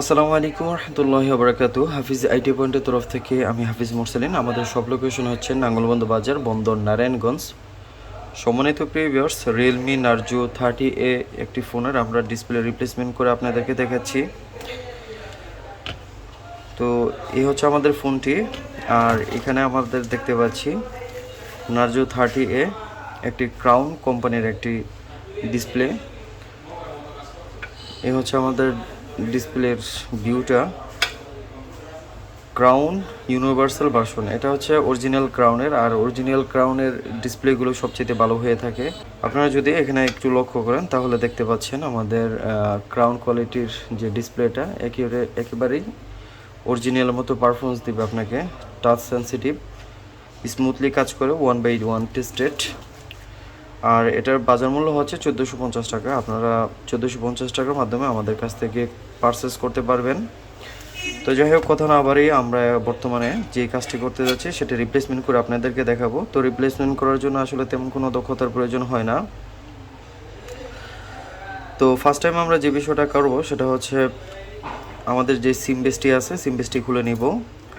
আসসালামু আলাইকুম রহমতুল্লাহি বারাকাতু হাফিজ আইটি পয়েন্টের তরফ থেকে আমি হাফিজ মোরসালিন। আমাদের সব লোকেশন হচ্ছে নাঙ্গলবন্ধ বাজার, বন্দর, নারায়ণগঞ্জ। সমন্বিত প্রিভিয়ার্স রিয়েলমি নার্জো থার্টি এ একটি ফোনের আমরা ডিসপ্লে রিপ্লেসমেন্ট করে আপনাদেরকে দেখাচ্ছি। তো এই হচ্ছে আমাদের ফোনটি আর এখানে আমাদের দেখতে পাচ্ছি নার্জো থার্টি এ একটি ক্রাউন কোম্পানির একটি ডিসপ্লে এ হচ্ছে আমাদের ডিসপ্লের ভিউটা ক্রাউন, ইউনিভার্সাল ভার্সন। এটা হচ্ছে অরিজিনাল ক্রাউনের, আর অরিজিনাল ক্রাউনের ডিসপ্লেগুলো সবচেয়ে ভালো হয়ে থাকে। আপনারা যদি এখানে একটু লক্ষ্য করেন, তাহলে দেখতে পাচ্ছেন আমাদের ক্রাউন কোয়ালিটির যে ডিসপ্লেটা, একেবারে, একেবারেই অরিজিনাল মতো পারফরমেন্স দিবে আপনাকে। টাচ সেন্সিটিভ স্মুথলি কাজ করে ওয়ান বাই ওয়ান টেস্টেড আর এটার বাজার মূল্য হচ্ছে চোদ্দোশো পঞ্চাশ টাকা। আপনারা চোদ্দোশো পঞ্চাশ টাকার মাধ্যমে আমাদের কাছ থেকে পারচেস করতে পারবেন। তো যাই হোক, কথা না আবারই আমরা বর্তমানে যে কাজটি করতে যাচ্ছি, সেটা রিপ্লেসমেন্ট করে আপনাদেরকে দেখাবো। তো রিপ্লেসমেন্ট করার জন্য আসলে তেমন কোনো দক্ষতার প্রয়োজন হয় না। তো ফার্স্ট টাইম আমরা যে বিষয়টা করব, সেটা হচ্ছে আমাদের যে সিম বেসটি আছে সিম বেসটি খুলে নিব।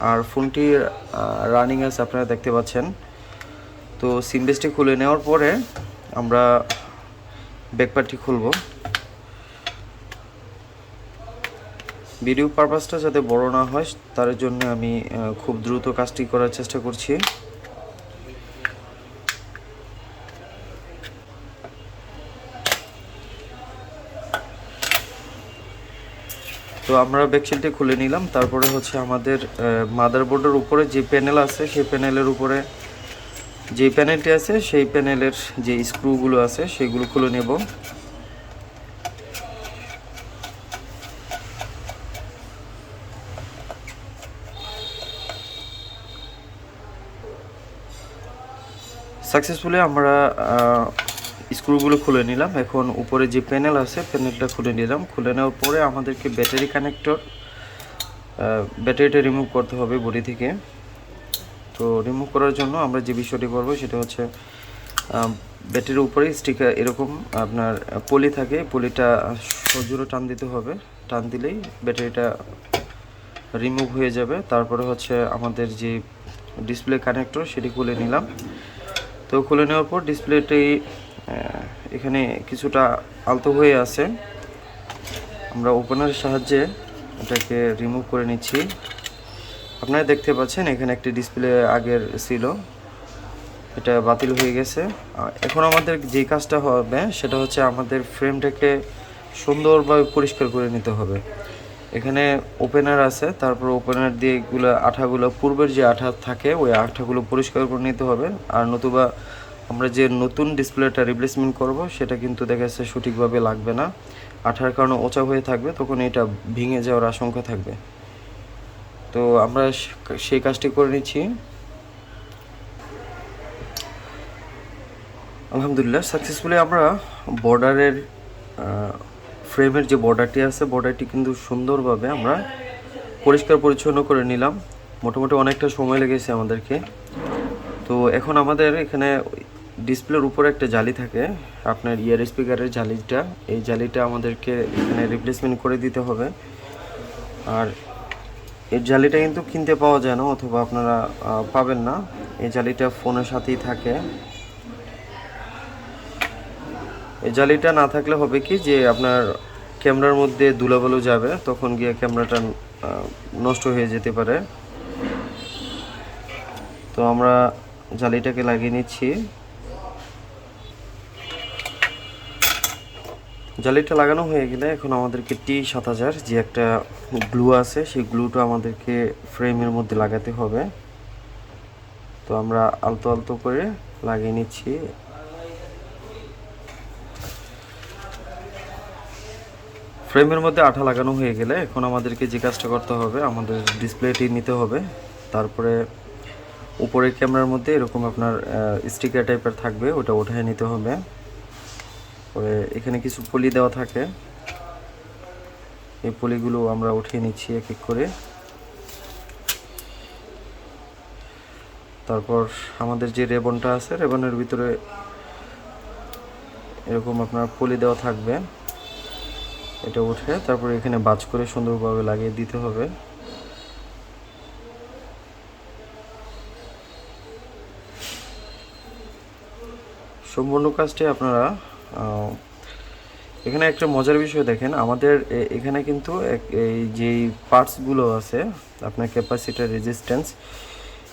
আর ফোনটি রানিং আছে, আপনারা দেখতে পাচ্ছেন। তো সিম বেসটি খুলে নেওয়ার পরে আমরা ব্যাকপার্টটি খুলব। ভিডিও পারপাসটা যাতে বড় না হয়, তার জন্য আমি খুব দ্রুত কাজটি করার চেষ্টা করছি। তো আমরা ব্যাকশিলটি খুলে নিলাম। তারপরে হচ্ছে আমাদের মাদারবোর্ডের উপরে যে প্যানেল আছে, সেই প্যানেলের উপরে যে প্যানেলটি আছে, সেই প্যানেলের যে স্ক্রুগুলো আছে, সেগুলো খুলে নেব। সাকসেসফুলি আমরা স্ক্রুগুলো খুলে নিলাম। এখন উপরে যে প্যানেল আছে প্যানেলটা খুলে নিলাম। খুলে নেওয়ার পরে আমাদেরকে ব্যাটারি কানেক্টর ব্যাটারিটা রিমুভ করতে হবে বডি থেকে। তো রিমুভ করার জন্য আমরা যে বিষয়টি করব সেটা হচ্ছে ব্যাটারির উপরে স্টিকার এরকম আপনার পলি থাকে, পলিটা সজোরে টান দিতে হবে। টান দিলেই ব্যাটারিটা রিমুভ হয়ে যাবে। তারপরে হচ্ছে আমাদের যে ডিসপ্লে কানেক্টর সেটি খুলে নিলাম। তো খুলে নেওয়ার পর ডিসপ্লেটি এখানে কিছুটা আলতো হয়ে আছে। আমরা ওপেনারের সাহায্যে এটাকে রিমুভ করে নিচ্ছি। আপনারা দেখতে পাচ্ছেন, এখানে একটি ডিসপ্লে আগের ছিল। এটা বাতিল হয়ে গেছে। এখন আমাদের যে কাজটা হবে, সেটা হচ্ছে আমাদের ফ্রেমটাকে সুন্দরভাবে পরিষ্কার করে নিতে হবে। এখানে ওপেনার আছে, তারপর ওপেনার দিয়ে এগুলো আঠাগুলো, পূর্বের যে আঠা থাকে, ওই আঠাগুলো পরিষ্কার করে নিতে হবে। আর নতুবা আমরা যে নতুন ডিসপ্লেটা রিপ্লেসমেন্ট করব, সেটা কিন্তু দেখা যাচ্ছে সঠিকভাবে লাগবে না। আঠার কারণে ওচা হয়ে থাকবে, তখন এটা ভেঙে যাওয়ার আশঙ্কা থাকবে। তো আমরা সেই কাজটি করে নিচ্ছি। আলহামদুলিল্লাহ সাকসেসফুলি আমরা বর্ডারের ফ্রেমের যে বর্ডারটি আছে বর্ডারটি কিন্তু সুন্দরভাবে আমরা পরিষ্কার পরিচ্ছন্ন করে নিলাম। মোটামুটি অনেকটা সময় লেগেছে আমাদেরকে। তো এখন আমাদের এখানে ডিসপ্লের উপরে একটা জালি থাকে, আপনার ইয়ার স্পিকারের জালিটা। এই জালিটা আমাদেরকে এখানে রিপ্লেসমেন্ট করে দিতে হবে। আর এই জালিটা কিন্তু কিনতে পাওয়া যায় না, অথবা আপনারা পাবেন না। এই জালিটা ফোনের সাথেই থাকে। এই জালিটা না থাকলে হবে কি যে আপনার ক্যামেরার মধ্যে ধুলাবালু যাবে, তখন গিয়ে ক্যামেরাটা নষ্ট হয়ে যেতে পারে। তো আমরা জালিটাকে লাগিয়ে নিচ্ছি। জালিটা লাগানো হয়ে গেলে এখন আমাদেরকে টি সাত হাজার, যে একটা গ্লু আছে, সেই গ্লুটা আমাদেরকে ফ্রেমের মধ্যে লাগাতে হবে। তো আমরা আলতো আলতো করে লাগিয়ে নিচ্ছি। ফ্রেমের মধ্যে আঠা লাগানো হয়ে গেলে এখন আমাদেরকে যে কাজটা করতে হবে, আমাদের ডিসপ্লেটি নিতে হবে। তারপরে উপরের ক্যামেরার মধ্যে এরকম আপনার স্টিকার টাইপের থাকবে, ওটা উঠায় নিতে হবে। পরে এখানে কিছু পলি দেওয়া থাকে। এই পলিগুলো আমরা উঠিয়ে নিচ্ছি এক এক করে। তারপর আমাদের যে রেবনটা আছে, রেবনের ভিতরে এরকম আপনার পলি দেওয়া থাকবে। এটা উঠে তারপরে এখানে বাজ করে সুন্দরভাবে লাগিয়ে দিতে হবে। সম্পূর্ণ কাজটি আপনারা এখানে একটা মজার বিষয় দেখেন, আমাদের এখানে কিন্তু এই যেই পার্টসগুলো আছে, আপনার ক্যাপাসিটার রেজিস্ট্যান্স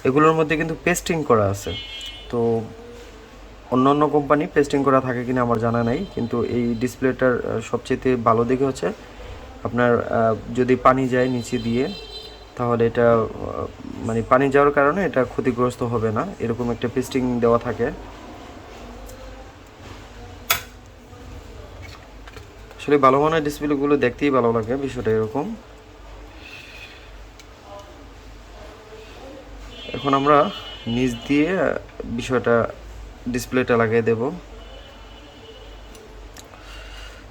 এগুলোর মধ্যে কিন্তু পেস্টিং করা আছে। তো অন্য অন্য কোম্পানি পেস্টিং করা থাকে কিনা আমার জানা নাই, কিন্তু এই ডিসপ্লেটার সবচেয়ে ভালো দিকে হচ্ছে আপনার যদি পানি যায় নিচে দিয়ে, তাহলে এটা মানে পানি যাওয়ার কারণে এটা ক্ষতিগ্রস্ত হবে না। এরকম একটা পেস্টিং দেওয়া থাকে। আসলে ভালো মানের ডিসপ্লেগুলো দেখতেই ভালো লাগে, বিষয়টা এরকম। এখন আমরা নিচ দিয়ে বিষয়টা ডিসপ্লেটা লাগিয়ে দেব।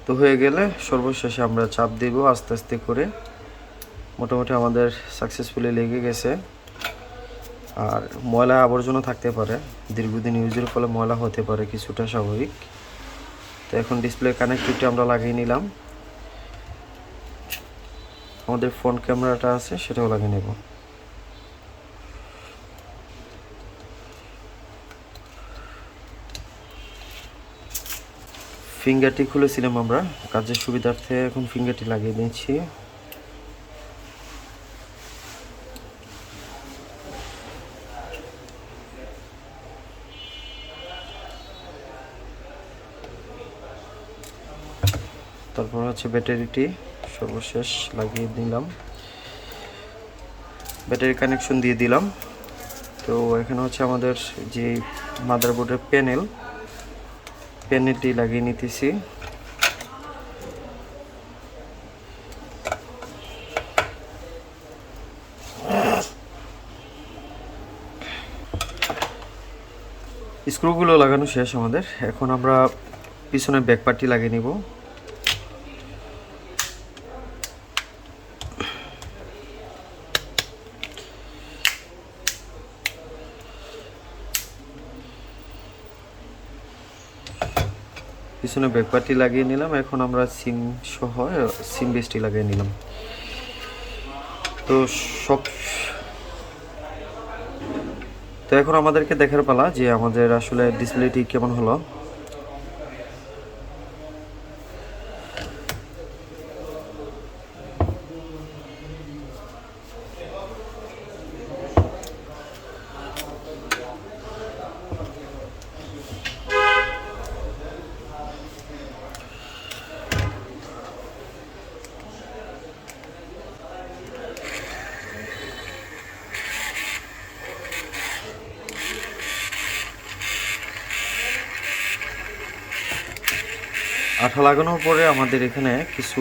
তো হয়ে গেলে সর্বশেষে আমরা চাপ দেব আস্তে আস্তে করে। মোটামুটি আমাদের সাকসেসফুলি লেগে গেছে। আর ময়লা আবর্জনা থাকতে পারে। দীর্ঘদিন ইউজের ফলে ময়লা হতে পারে কিছুটা স্বাভাবিক। তো এখন ডিসপ্লে কানেক্টিভটি আমরা লাগিয়ে নিলাম। আমাদের ফোন ক্যামেরাটা আছে, সেটাও লাগিয়ে নেব। ফিঙ্গারটি খুলেছিলাম আমরা, কাজের সুবিধার্থে এখন ফিঙ্গারটি লাগিয়ে নিচ্ছি তারপর হচ্ছে ব্যাটারিটি সর্বশেষ লাগিয়ে দিলাম। ব্যাটারি কানেকশন দিয়ে দিলাম। তো এখানে হচ্ছে আমাদের যে মাদারবোর্ডের প্যানেল, প্যানেলটি লাগিয়ে নিতেছি। স্ক্রুগুলো লাগানো শেষ আমাদের। এখন আমরা পিছনের ব্যাক পার্টটি লাগিয়ে নিব। পিছনে ব্যাকপারটি লাগিয়ে নিলাম। এখন আমরা সিম সহ সিম বেসটি লাগিয়ে নিলাম। তো সব তো এখন আমাদেরকে দেখার পালা যে আমাদের আসলে ডিসপ্লেটি কেমন হলো। আঠা লাগানোর পরে আমাদের এখানে কিছু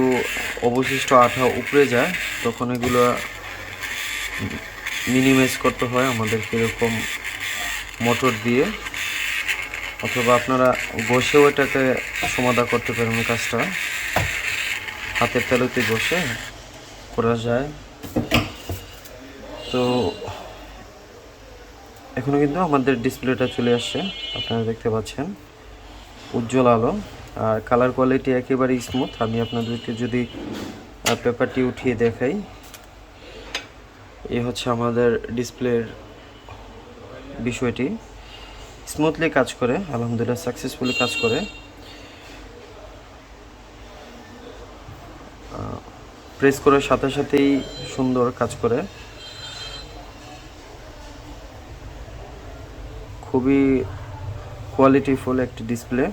অবশিষ্ট আঠা উপরে যায়, তখন এগুলো মিনিমাইজ করতে হয় আমাদেরকে এরকম মোটর দিয়ে। অথবা আপনারা বসেও এটাকে সমাধা করতে পারেন কাজটা। হাতের তালুতে বসে করা যায়। তো এখনও কিন্তু আমাদের ডিসপ্লেটা চলে আসছে, আপনারা দেখতে পাচ্ছেন। উজ্জ্বল আলো। আর কালার কোয়ালিটি একেবারে স্মুথ আমি আপনাদেরকে যদি পেপারটি উঠিয়ে দেখাই। এ হচ্ছে আমাদের ডিসপ্লের বিষয়টি। স্মুথলি কাজ করে, আলহামদুলিল্লাহ সাকসেসফুলি কাজ করে। প্রেস করার সাথে সাথেই সুন্দর কাজ করে। খুবই কোয়ালিটিফুল একটি ডিসপ্লে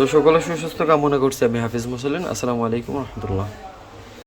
তো সকলে সুস্বাস্থ্য কামনা করছি আমি হাফিজ মুসলিন আসসালামু আলাইকুম রহমতুল্লাহ।